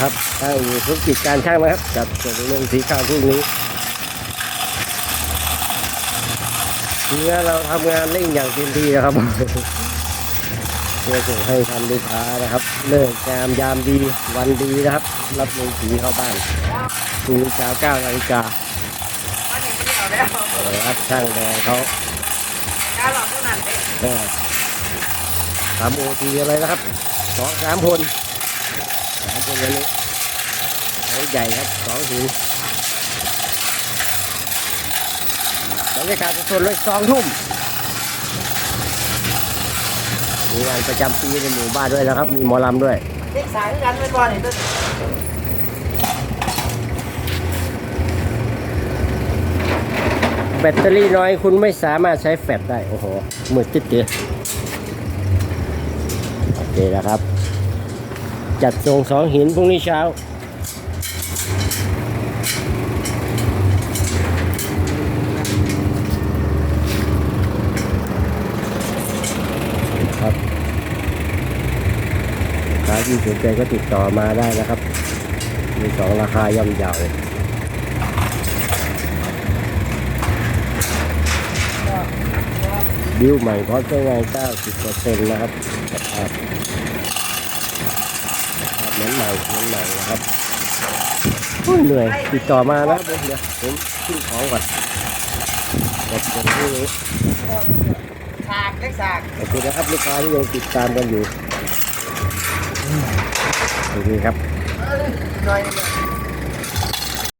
ครับตั้งอยู่ธุรกิจการช่างนะครับจัดส่งลงสีข้าวพรุ่งนี้เพื่อเราทำงานเร่งอย่างเต็มที่นะครับเพื่อส่งให้ทันลูกค้านะครับเลิกงามยามดีวันดีนะครับ รับลงสีเข้าบ้านพรุ่งนี้เช้าเก้านาฬิกาอันนี้ไม่เอาแล้วรับช่างแดงเขาการหลอกเท่านั้นเองก็ทำโอทีอะไรนะครับสองสามคน สามคนวันนี้เขาใหญ่ครับสองหินบรรยากาศสดๆเลยสองทุ่มมีงานประจำปีในหมู่บ้านด้วยนะครับ มีหมอลำด้วยเด็กสายด้วยกันเป็นบอลนี่ต้นแบตเตอรี่น้อยคุณไม่สามารถใช้แฟลชได้ โอ้โหมืดจิ๊ดเดียวโอเคนะครับ จัดส่งสองหินพรุ่งนี้เช้า ครับลูกค้าที่สนใจก็ติดต่อมาได้นะครับ มีสองราคาย่อมเยาวบิวใหม่พร้อมใช้งาน90%นะครับ เหมือนใหม่เหมือนใหม่นะครับโอ้ยเหนื่อยติดต่อมานะครับผมเดี๋ยวผมขึ้นของก่อนขอบคุณที่นี้ฉากเล็กฉากขอบคุณนะครับลูกค้าที่ยังติดตามกันอยู่สวัสดีครับหน่อย